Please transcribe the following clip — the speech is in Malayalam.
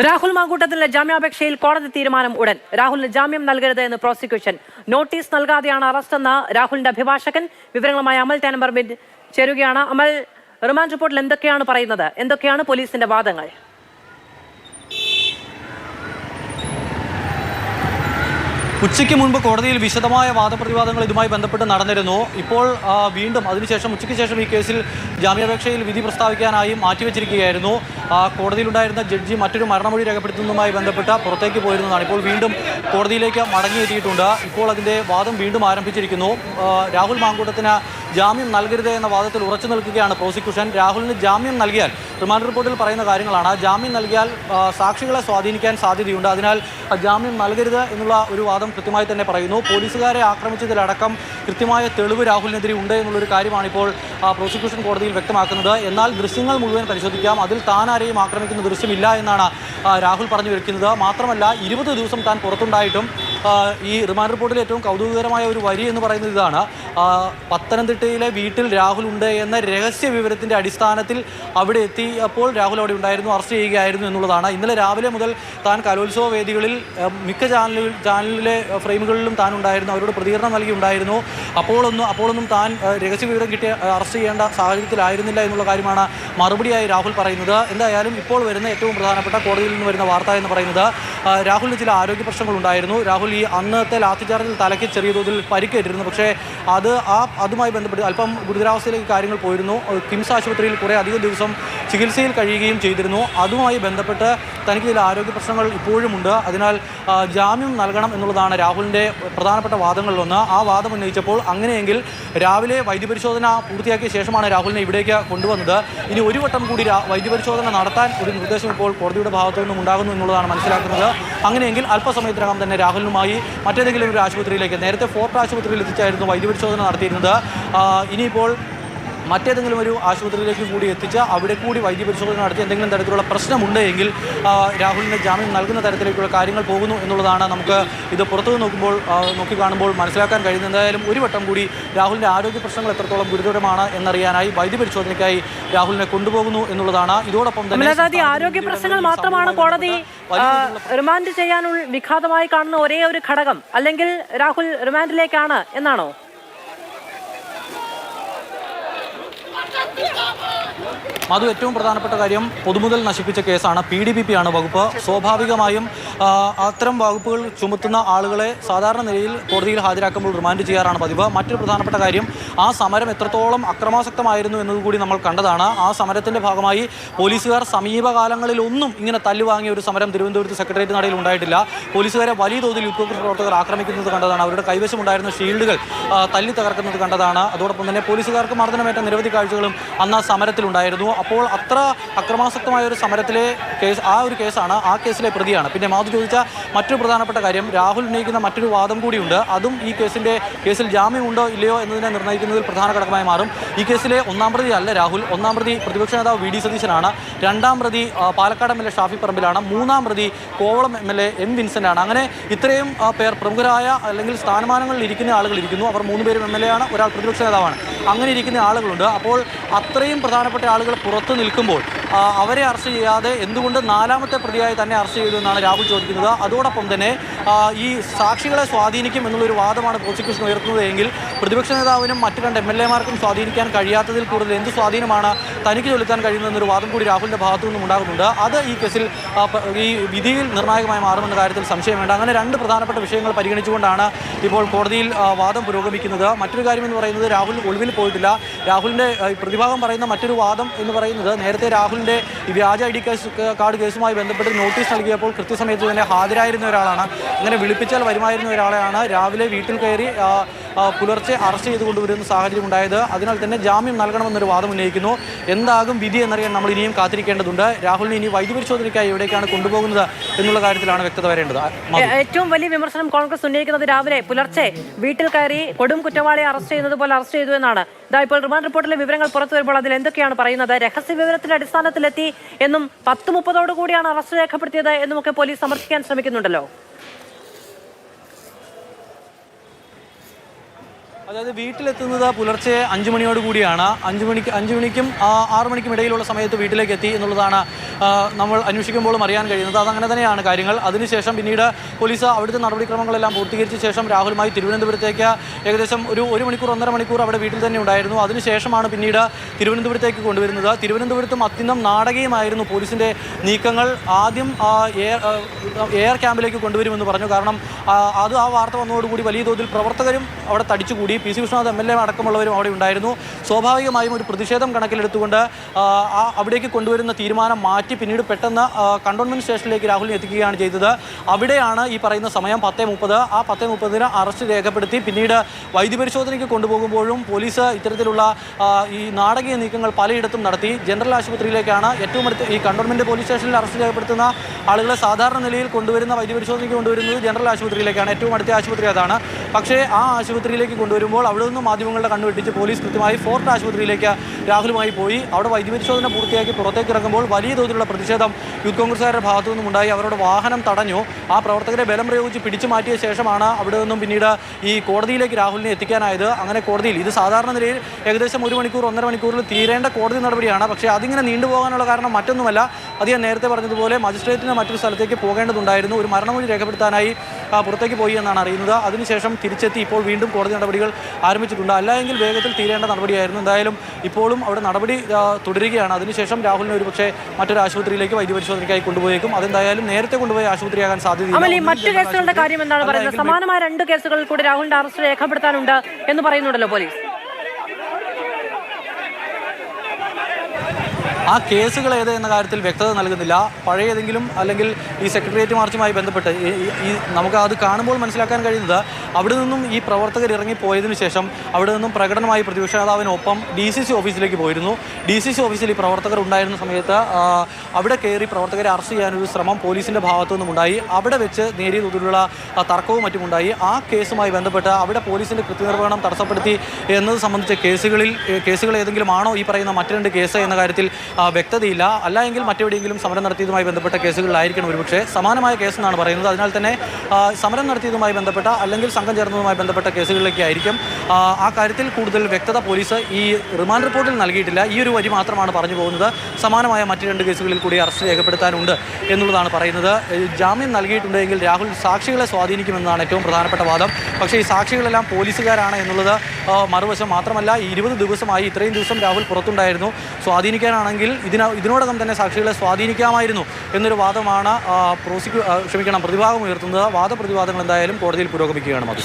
രാഹുൽ മാങ്കൂട്ടത്തിന്റെ ജാമ്യാപേക്ഷയിൽ കോടതി തീരുമാനം ഉടൻ. രാഹുലിന് ജാമ്യം നൽകരുത് എന്ന് പ്രോസിക്യൂഷൻ. നോട്ടീസ് നൽകാതെയാണ് അറസ്റ്റെന്ന് രാഹുലിന്റെ അഭിഭാഷകൻ. വിവരങ്ങളുമായി അമൽ ടാനംബർമിൻ ചേരുകയാണ്. അമൽ റിമാൻഡ് റിപ്പോർട്ടിൽ എന്തൊക്കെയാണ് പറയുന്നത്? എന്തൊക്കെയാണ് പോലീസിന്റെ വാദങ്ങൾ? ഉച്ചയ്ക്ക് മുൻപ് കോടതിയിൽ വിശദമായ വാദപ്രതിവാദങ്ങൾ ഇതുമായി ബന്ധപ്പെട്ട് നടന്നിരുന്നു. ഇപ്പോൾ വീണ്ടും അതിനുശേഷം ഉച്ചയ്ക്ക് ശേഷം ഈ കേസിൽ ജാമ്യാപേക്ഷയിൽ വിധി പ്രസ്താവിക്കാനായി മാറ്റിവെച്ചിരിക്കുകയായിരുന്നു. കോടതിയിലുണ്ടായിരുന്ന ജഡ്ജി മറ്റൊരു മരണമൊഴി രേഖപ്പെടുത്തുന്നതുമായി ബന്ധപ്പെട്ട് പുറത്തേക്ക് പോയിരുന്നതാണ്. ഇപ്പോൾ വീണ്ടും കോടതിയിലേക്ക് മടങ്ങിയെത്തിയിട്ടുണ്ട്. ഇപ്പോൾ അതിന്റെ വാദം വീണ്ടും ആരംഭിച്ചിരിക്കുന്നു. രാഹുൽ മാങ്കൂട്ടത്തിന് ജാമ്യം നൽകരുത് എന്ന വാദത്തിൽ ഉറച്ചു നിൽക്കുകയാണ് പ്രോസിക്യൂഷൻ. രാഹുലിന് ജാമ്യം നൽകിയാൽ റിമാൻഡ് റിപ്പോർട്ടിൽ പറയുന്ന കാര്യങ്ങളാണ്. ജാമ്യം നൽകിയാൽ സാക്ഷികളെ സ്വാധീനിക്കാൻ സാധ്യതയുണ്ട്. അതിനാൽ ജാമ്യം നൽകരുത് എന്നുള്ള ഒരു വാദം കൃത്യമായി തന്നെ പറയുന്നു. പോലീസുകാരെ ആക്രമിച്ചതിലടക്കം കൃത്യമായ തെളിവ് രാഹുലിനെതിരെ ഉണ്ട് എന്നുള്ളൊരു കാര്യമാണ് ഇപ്പോൾ പ്രോസിക്യൂഷൻ കോടതിയിൽ വ്യക്തമാക്കുന്നത്. എന്നാൽ ദൃശ്യങ്ങൾ മുഴുവൻ പരിശോധിക്കാം. അതിൽ താൻ ആരെയും ആക്രമിക്കുന്ന ദൃശ്യമില്ല എന്നാണ് രാഹുൽ പറഞ്ഞു വെക്കുന്നത്. മാത്രമല്ല ഇരുപത് ദിവസം താൻ പുറത്തുണ്ടായിട്ടും ഈ റിമാൻഡ് റിപ്പോർട്ടിൽ ഏറ്റവും കൗതുകകരമായ ഒരു വരി എന്ന് പറയുന്നത് ഇതാണ്. പത്തനംതിട്ടയിലെ വീട്ടിൽ രാഹുൽ ഉണ്ട് എന്ന രഹസ്യ വിവരത്തിന്റെ അടിസ്ഥാനത്തിൽ അവിടെ എത്തിയപ്പോൾ രാഹുൽ അവിടെ ഉണ്ടായിരുന്നു അറസ്റ്റ് ചെയ്യുകയായിരുന്നു എന്നുള്ളതാണ്. ഇന്നലെ രാവിലെ മുതൽ താൻ കലോത്സവ വേദികളിൽ മിക്ക ചാനലുകൾ ചാനലിലെ ഫ്രെയിമുകളിലും താൻ ഉണ്ടായിരുന്നു അവരോട് പ്രതികരണം നൽകി ഉണ്ടായിരുന്നു അപ്പോഴൊന്നും അപ്പോഴൊന്നും താൻ രഹസ്യ വിവരം കിട്ടിയ അറസ്റ്റ് ചെയ്യേണ്ട സാഹചര്യത്തിലായിരുന്നില്ല എന്നുള്ള കാര്യമാണ് മറുപടിയായി രാഹുൽ പറയുന്നത്. എന്തായാലും ഇപ്പോൾ വരുന്ന ഏറ്റവും പ്രധാനപ്പെട്ട കോടതിയിൽ നിന്ന് വരുന്ന വാർത്ത എന്ന് പറയുന്നത് രാഹുലിന് ചില ആരോഗ്യ പ്രശ്നങ്ങളുണ്ടായിരുന്നു. രാഹുൽ ഈ അന്നത്തെ ലാത്തിചാർജിൽ തലയ്ക്ക് ചെറിയ തോതിൽ പരിക്കേറ്റിരുന്നു. പക്ഷേ അത് ആ അതുമായി ബന്ധപ്പെട്ട് അല്പം ഗുരുതരാവസ്ഥയിലേക്ക് കാര്യങ്ങൾ പോയിരുന്നു. കിംസ് ആശുപത്രിയിൽ കുറേ അധികം ദിവസം ചികിത്സയിൽ കഴിയുകയും ചെയ്തിരുന്നു. അതുമായി ബന്ധപ്പെട്ട് തനിക്ക് ചില ആരോഗ്യ പ്രശ്നങ്ങൾ ഇപ്പോഴുമുണ്ട്. അതിനാൽ ജാമ്യം നൽകണം എന്നുള്ളതാണ് രാഹുലിന്റെ പ്രധാനപ്പെട്ട വാദങ്ങളിലൊന്ന്. ആ വാദം ഉന്നയിച്ചപ്പോൾ അങ്ങനെയെങ്കിൽ രാവിലെ വൈദ്യപരിശോധന പൂർത്തിയാക്കിയ ശേഷമാണ് രാഹുലിനെ ഇവിടേക്ക് കൊണ്ടുവന്നത്. ഇനി ഒരു വട്ടം കൂടി വൈദ്യപരിശോധന നടത്താൻ ഒരു നിർദ്ദേശം ഇപ്പോൾ കോടതിയുടെ ഭാഗത്തു നിന്നും ഉണ്ടാകുന്നു എന്നുള്ളതാണ് മനസ്സിലാക്കുന്നത്. അങ്ങനെയെങ്കിൽ അല്പസമയത്തിനകം തന്നെ രാഹുലിനുമായി മറ്റേതെങ്കിലും ഒരു ആശുപത്രിയിലേക്ക് നേരത്തെ ഫോർട്ട് ആശുപത്രിയിൽ എത്തിച്ചായിരുന്നു വൈദ്യപരിശോധന നടത്തിയിരുന്നത്. ഇനിയിപ്പോൾ മറ്റേതെങ്കിലും ഒരു ആശുപത്രിയിലേക്ക് കൂടി എത്തിച്ച് അവിടെ കൂടി വൈദ്യപരിശോധന നടത്തി എന്തെങ്കിലും തരത്തിലുള്ള പ്രശ്നമുണ്ട് എങ്കിൽ ആ, രാഹുലിന് ജാമ്യം നൽകുന്ന തരത്തിലേക്കുള്ള കാര്യങ്ങൾ പോകുന്നു എന്നുള്ളതാണ് നമുക്ക് ഇത് പുറത്തു നോക്കുമ്പോൾ നോക്കി കാണുമ്പോൾ മനസ്സിലാക്കാൻ കഴിയുന്നത്. എന്തായാലും ഒരു വട്ടം കൂടി രാഹുലിന്റെ ആരോഗ്യ പ്രശ്നങ്ങൾ എത്രത്തോളം ഗുരുതരമാണ് എന്നറിയാനായി വൈദ്യപരിശോധനയ്ക്കായി രാഹുലിനെ കൊണ്ടുപോകുന്നു എന്നുള്ളതാണ്. ഇതോടൊപ്പം തന്നെ ആരോഗ്യ പ്രശ്നങ്ങൾ മാത്രമാണ് കോടതി റിമാൻഡ് ചെയ്യാനുള്ള വിഘാതമായി കാണുന്ന ഒരേ ഒരു ഘടകം അല്ലെങ്കിൽ രാഹുൽ റിമാൻഡിലേക്കാണ് എന്നാണോ? അത് ഏറ്റവും പ്രധാനപ്പെട്ട കാര്യം പൊതുമുതൽ നശിപ്പിച്ച കേസാണ്. പി ഡി പി പി ആണ് വകുപ്പ്. സ്വാഭാവികമായും അത്തരം വകുപ്പുകൾ ചുമത്തുന്ന ആളുകളെ സാധാരണ നിലയിൽ കോടതിയിൽ ഹാജരാക്കുമ്പോൾ റിമാൻഡ് ചെയ്യാറാണ് പതിവ്. മറ്റൊരു പ്രധാനപ്പെട്ട കാര്യം ആ സമരം എത്രത്തോളം അക്രമാസക്തമായിരുന്നു എന്നതുകൂടി നമ്മൾ കണ്ടതാണ്. ആ സമരത്തിന്റെ ഭാഗമായി പോലീസുകാർ സമീപകാലങ്ങളിലൊന്നും ഇങ്ങനെ തല്ലുവാങ്ങിയ ഒരു സമരം തിരുവനന്തപുരത്ത് സെക്രട്ടേറിയറ്റ് നടയിൽ ഉണ്ടായിട്ടില്ല. പോലീസുകാരെ വലിയ തോതിൽ യുദ്ധ പ്രവർത്തകർ ആക്രമിക്കുന്നത് കണ്ടതാണ്. അവരുടെ കൈവശമുണ്ടായിരുന്ന ഷീൽഡുകൾ തല്ലി തകർക്കുന്നത് കണ്ടതാണ്. അതോടൊപ്പം തന്നെ പോലീസുകാർക്ക് മർദ്ദനമേറ്റ നിരവധി കാഴ്ചകളും അന്ന് ആ സമരത്തിലുണ്ടായിരുന്നു. അപ്പോൾ അത്ര അക്രമാസക്തമായ ഒരു സമരത്തിലെ കേസ് ആ ഒരു കേസാണ് ആ കേസിലെ പ്രതിയാണ്. പിന്നെ മാധു ചോദിച്ച മറ്റൊരു പ്രധാനപ്പെട്ട കാര്യം രാഹുൽ ഉന്നയിക്കുന്ന മറ്റൊരു വാദം കൂടിയുണ്ട്. അതും ഈ കേസിന്റെ കേസിൽ ജാമ്യമുണ്ടോ ഇല്ലയോ എന്നതിനെ നിർണയിക്കുന്നതിൽ പ്രധാന ഘടകമായി മാറും. ഈ കേസിലെ ഒന്നാം പ്രതി അല്ല രാഹുൽ ഒന്നാം പ്രതി പ്രതിപക്ഷ നേതാവ് വി ഡി സതീശനാണ് രണ്ടാം പ്രതി Palakkad M L A Shafi പറമ്പിലാണ് മൂന്നാം പ്രതി Kovalam M L A M Vincent ആണ് അങ്ങനെ ഇത്രയും പേർ പ്രമുഖരായ അല്ലെങ്കിൽ സ്ഥാനമാനങ്ങളിൽ ഇരിക്കുന്ന ആളുകൾ ഇരിക്കുന്നു. അവർ മൂന്ന് പേരും എം എൽ എ ആണ് ഒരാൾ പ്രതിപക്ഷ നേതാവാണ്. അങ്ങനെ ഇരിക്കുന്ന ആളുകളുണ്ട്. അപ്പോൾ അത്രയും പ്രധാനപ്പെട്ട ആളുകൾ പുറത്തു നിൽക്കുമ്പോൾ അവരെ അറസ്റ്റ് ചെയ്യാതെ എന്തുകൊണ്ട് നാലാമത്തെ പ്രതിയായി തന്നെ അറസ്റ്റ് ചെയ്തു എന്നാണ് രാഹുൽ ചോദിക്കുന്നത്. അതോടൊപ്പം തന്നെ ഈ സാക്ഷികളെ സ്വാധീനിക്കും എന്നുള്ളൊരു വാദമാണ് പ്രോസിക്യൂഷൻ ഉയർത്തുന്നത് എങ്കിൽ പ്രതിപക്ഷ നേതാവിനും മറ്റു രണ്ട് എം എൽ എമാർക്കും സ്വാധീനിക്കാൻ കഴിയാത്തതിൽ കൂടുതൽ എന്ത് സ്വാധീനമാണ് തനിക്ക് ചെലുത്താൻ കഴിയുന്നതെന്നൊരു വാദം കൂടി രാഹുലിന്റെ ഭാഗത്തു നിന്നും ഉണ്ടാകുന്നുണ്ട്. അത് ഈ കേസിൽ ഈ വിധിയിൽ നിർണായകമായി മാറുമെന്ന കാര്യത്തിൽ സംശയം വേണ്ട. അങ്ങനെ രണ്ട് പ്രധാനപ്പെട്ട വിഷയങ്ങൾ പരിഗണിച്ചുകൊണ്ടാണ് ഇപ്പോൾ കോടതിയിൽ വാദം പുരോഗമിക്കുന്നത്. മറ്റൊരു കാര്യം എന്ന് പറയുന്നത് രാഹുൽ ഒളിവിൽ പോയിട്ടില്ല. രാഹുലിന്റെ പ്രതിഭാഗം പറയുന്ന മറ്റൊരു വാദം എന്ന് പറയുന്നത്. നേരത്തെ രാഹുലിന്റെ ഈ വ്യാജ ഐ ഡി കേസ് കാർഡ് കേസുമായി ബന്ധപ്പെട്ട് നോട്ടീസ് നൽകിയപ്പോൾ കൃത്യസമയത്ത് തന്നെ ഹാജരായിരുന്ന ഒരാളാണ്. അങ്ങനെ വിളിപ്പിച്ചാൽ വരുമായിരുന്ന ഒരാളെയാണ് രാവിലെ വീട്ടിൽ കയറി പുലർച്ചെ അറസ്റ്റ് ചെയ്ത് കൊണ്ടുവരുന്ന സാഹചര്യം ഉണ്ടായത്. അതിനാൽ തന്നെ ജാമ്യം നൽകണമെന്നൊരു വാദം ഉന്നയിക്കുന്നു. എന്താകും വിധി എന്നറിയാൻ നമ്മൾ ഇനിയും കാത്തിരിക്കേണ്ടതുണ്ട്. രാഹുലിനെ ഇനി വൈദ്യപരിശോധനയ്ക്കായി എവിടേക്കാണ് കൊണ്ടുപോകുന്നത് എന്നുള്ള കാര്യത്തിലാണ് വ്യക്തത വരേണ്ടത്. ഏറ്റവും വലിയ വിമർശനം കോൺഗ്രസ് ഉന്നയിക്കുന്നത് രാവിലെ പുലർച്ചെ വീട്ടിൽ കയറി കൊടും കുറ്റവാളിയെ അറസ്റ്റ് ചെയ്യുന്നത് പോലെ അറസ്റ്റ് ചെയ്തു എന്നാണ്. ഇതാ ഇപ്പോൾ റിമാൻഡ് റിപ്പോർട്ടിലെ വിവരങ്ങൾ പുറത്തു വരുമ്പോൾ അതിൽ എന്തൊക്കെയാണ് പറയുന്നത്? രഹസ്യ വിവരത്തിന്റെ അടിസ്ഥാനത്തിലെത്തി എന്നും പത്ത് മുപ്പതോടു കൂടിയാണ് അറസ്റ്റ് രേഖപ്പെടുത്തിയത് എന്നുമൊക്കെ പോലീസ് സമർപ്പിക്കാൻ ശ്രമിക്കുന്നുണ്ടല്ലോ. അതായത് വീട്ടിലെത്തുന്നത് പുലർച്ചെ അഞ്ചു മണിയോട് കൂടിയാണ്. അഞ്ചു മണിക്ക് അഞ്ചു മണിക്കും ആറു മണിക്കും ഇടയിലുള്ള സമയത്ത് വീട്ടിലേക്ക് എത്തി എന്നുള്ളതാണ് നമ്മൾ അന്വേഷിക്കുമ്പോഴും അറിയാൻ കഴിയുന്നത്. അതങ്ങനെ തന്നെയാണ് കാര്യങ്ങൾ. അതിനുശേഷം പിന്നീട് പോലീസ് അവിടുത്തെ നടപടിക്രമങ്ങളെല്ലാം പൂർത്തീകരിച്ച ശേഷം രാഹുലുമായി തിരുവനന്തപുരത്തേക്ക് ഏകദേശം ഒരു ഒരു മണിക്കൂർ ഒന്നര മണിക്കൂർ അവിടെ വീട്ടിൽ തന്നെ ഉണ്ടായിരുന്നു. അതിനുശേഷമാണ് പിന്നീട് തിരുവനന്തപുരത്തേക്ക് കൊണ്ടുവരുന്നത്. തിരുവനന്തപുരത്തും അത്യന്തം നാടകീയമായിരുന്നു പോലീസിന്റെ നീക്കങ്ങൾ. ആദ്യം എയർ ക്യാമ്പിലേക്ക് കൊണ്ടുവരുമെന്ന് പറഞ്ഞു. കാരണം അത് ആ വാർത്ത വന്നതോടുകൂടി വലിയ തോതിൽ പ്രവർത്തകരും അവിടെ തടിച്ചുകൂടി. P C Vishwanath M L A അടക്കമുള്ളവരും അവിടെ ഉണ്ടായിരുന്നു. സ്വാഭാവികമായും ഒരു പ്രതിഷേധം കണക്കിലെടുത്തുകൊണ്ട് അവിടേക്ക് കൊണ്ടുവരുന്ന തീരുമാനം മാറ്റി പിന്നീട് പെട്ടെന്ന് കണ്ടോൺമെന്റ് സ്റ്റേഷനിലേക്ക് രാഹുലിനെ എത്തിക്കുകയാണ് ചെയ്തത്. അവിടെയാണ് ഈ പറയുന്ന സമയം പത്തേ മുപ്പത്. ആ പത്തേ മുപ്പതിന് അറസ്റ്റ് രേഖപ്പെടുത്തി പിന്നീട് വൈദ്യപരിശോധനയ്ക്ക് കൊണ്ടുപോകുമ്പോഴും പോലീസ് ഇത്തരത്തിലുള്ള ഈ നാടകീയ നീക്കങ്ങൾ പലയിടത്തും നടത്തി. ജനറൽ ആശുപത്രിയിലേക്കാണ് ഏറ്റവും അടുത്ത് ഈ കണ്ടോൺമെന്റ് പോലീസ് സ്റ്റേഷനിൽ അറസ്റ്റ് രേഖപ്പെടുത്തുന്ന ആളുകളെ സാധാരണ നിലയിൽ കൊണ്ടുവരുന്ന വൈദ്യപരിശോധനയ്ക്ക് കൊണ്ടുവരുന്നത് ജനറൽ ആശുപത്രിയിലേക്കാണ്. ഏറ്റവും അടുത്ത ആശുപത്രി അതാണ്. പക്ഷേ ആ ആശുപത്രിയിലേക്ക് കൊണ്ടുവരുമ്പോൾ അവിടെ നിന്ന് മാധ്യമങ്ങളുടെ കണ്ണുവെട്ടിച്ച് പോലീസ് കൃത്യമായി ഫോർട്ട് ആശുപത്രിയിലേക്ക് രാഹുലുമായി പോയി. അവിടെ വൈദ്യപരിശോധന പൂർത്തിയാക്കി പുറത്തേക്ക് ഇറങ്ങുമ്പോൾ വലിയ തോതിലുള്ള പ്രതിഷേധം യൂത്ത് കോൺഗ്രസ്സുകാരുടെ ഭാഗത്തു നിന്നും ഉണ്ടായി. അവരുടെ വാഹനം തടഞ്ഞു. ആ പ്രവർത്തകരെ ബലം പ്രയോഗിച്ച് പിടിച്ചു മാറ്റിയ ശേഷമാണ് അവിടെ നിന്നും പിന്നീട് ഈ കോടതിയിലേക്ക് രാഹുലിനെ എത്തിക്കാനായത്. അങ്ങനെ കോടതിയിൽ ഇത് സാധാരണ നിലയിൽ ഏകദേശം ഒരു മണിക്കൂർ ഒന്നര മണിക്കൂറിൽ തീരേണ്ട കോടതി നടപടിയാണ്. പക്ഷേ അതിങ്ങനെ നീണ്ടുപോകാനുള്ള കാരണം മറ്റൊന്നുമല്ല. അത് ഞാൻ നേരത്തെ പറഞ്ഞതുപോലെ മജിസ്ട്രേറ്റിന് മറ്റൊരു സ്ഥലത്തേക്ക് പോകേണ്ടതുണ്ടായിരുന്നു. ഒരു മരണമൊഴി രേഖപ്പെടുത്താനായി പുറത്തേക്ക് പോയി എന്നാണ് അറിയുന്നത്. അതിനുശേഷം തിരിച്ചെത്തി ഇപ്പോൾ വീണ്ടും കോടതി നടപടികൾ ആരംഭിച്ചിട്ടുണ്ട്. അല്ല എങ്കിൽ വേഗത്തിൽ തീരേണ്ട നടപടിയായിരുന്നു. എന്തായാലും ഇപ്പോഴും അവിടെ നടപടി തുടരുകയാണ്. അതിനുശേഷം രാഹുലിനെ ഒരു പക്ഷേ മറ്റൊരു ആശുപത്രിയിലേക്ക് വൈദ്യപരിശോധനയ്ക്കായി കൊണ്ടുപോയേക്കും. അതെന്തായാലും നേരത്തെ കൊണ്ടുപോയി ആശുപത്രിയാകാൻ അമൽ മറ്റു കേസുകളുടെ കാര്യം എന്താണ് പറയുന്നത്? സമാനമായ രണ്ട് കേസുകളിൽ കൂടി രാഹുലിന്റെ അറസ്റ്റ് രേഖപ്പെടുത്താനുണ്ട് എന്ന് പറയുന്നുണ്ടല്ലോ പോലീസ്. ആ കേസുകൾ ഏത് എന്ന കാര്യത്തിൽ വ്യക്തത നൽകുന്നില്ല. പഴയ ഏതെങ്കിലും അല്ലെങ്കിൽ ഈ സെക്രട്ടേറിയറ്റ് മാർച്ചുമായി ബന്ധപ്പെട്ട് ഈ- നമുക്ക് അത് കാണുമ്പോൾ മനസ്സിലാക്കാൻ കഴിയുന്നത് അവിടെ നിന്നും ഈ പ്രവർത്തകർ ഇറങ്ങിപ്പോയതിനു ശേഷം അവിടെ നിന്നും പ്രകടനമായി പ്രതിപക്ഷ നേതാവിനൊപ്പം ഡി സി സി ഓഫീസിലേക്ക് പോയിരുന്നു. ഡി സി സി ഓഫീസിൽ ഈ പ്രവർത്തകർ ഉണ്ടായിരുന്ന സമയത്ത് അവിടെ കയറി പ്രവർത്തകരെ അറസ്റ്റ് ചെയ്യാനൊരു ശ്രമം പോലീസിന്റെ ഭാഗത്തു നിന്നും ഉണ്ടായി. അവിടെ വെച്ച് നേരിയ തോതിലുള്ള തർക്കവും മറ്റുമുണ്ടായി ആ കേസുമായി ബന്ധപ്പെട്ട് അവിടെ പോലീസിന്റെ കൃത്യനിർവഹണം തടസ്സപ്പെടുത്തി എന്നത് സംബന്ധിച്ച കേസുകളിൽ കേസുകൾ ഏതെങ്കിലും ആണോ ഈ പറയുന്ന മറ്റു രണ്ട് കേസ് എന്ന കാര്യത്തിൽ വ്യക്തതയില്ല. അല്ല എങ്കിൽ മറ്റെവിടെയെങ്കിലും സമരം നടത്തിയതുമായി ബന്ധപ്പെട്ട കേസുകളിലായിരിക്കണം ഒരുപക്ഷെ സമാനമായ കേസെന്നാണ് പറയുന്നത്. അതിനാൽ തന്നെ സമരം നടത്തിയതുമായി ബന്ധപ്പെട്ട അല്ലെങ്കിൽ സംഘം ചേർന്നതുമായി ബന്ധപ്പെട്ട കേസുകളിലേക്കായിരിക്കും ആ, കാര്യത്തിൽ കൂടുതൽ വ്യക്തത പോലീസ് ഈ റിമാൻഡ് റിപ്പോർട്ടിൽ നൽകിയിട്ടില്ല. ഈ ഒരു വരി മാത്രമാണ് പറഞ്ഞു പോകുന്നത്. സമാനമായ മറ്റ് രണ്ട് കേസുകളിൽ കൂടി അറസ്റ്റ് രേഖപ്പെടുത്താനുണ്ട് എന്നുള്ളതാണ് പറയുന്നത്. ജാമ്യം നൽകിയിട്ടുണ്ടെങ്കിൽ രാഹുൽ സാക്ഷികളെ സ്വാധീനിക്കുമെന്നാണ് ഏറ്റവും പ്രധാനപ്പെട്ട വാദം. പക്ഷേ ഈ സാക്ഷികളെല്ലാം പോലീസുകാരാണ് എന്നുള്ളത് മറുവശം മാത്രമല്ല ഇരുപത് ദിവസമായി ഇത്രയും ദിവസം രാഹുൽ പുറത്തുണ്ടായിരുന്നു. സ്വാധീനിക്കാനാണെങ്കിൽ ഇതിന ഇതിനോടകം തന്നെ സാക്ഷികളെ സ്വാധീനിക്കാമായിരുന്നു എന്നൊരു വാദമാണ് പ്രോസിക്യൂ ക്ഷമിക്കണം പ്രതിഭാഗം ഉയർത്തുന്നത്. വാദപ്രതിവാദങ്ങൾ എന്തായാലും കോടതിയിൽ പുരോഗമിക്കുകയാണ് മതി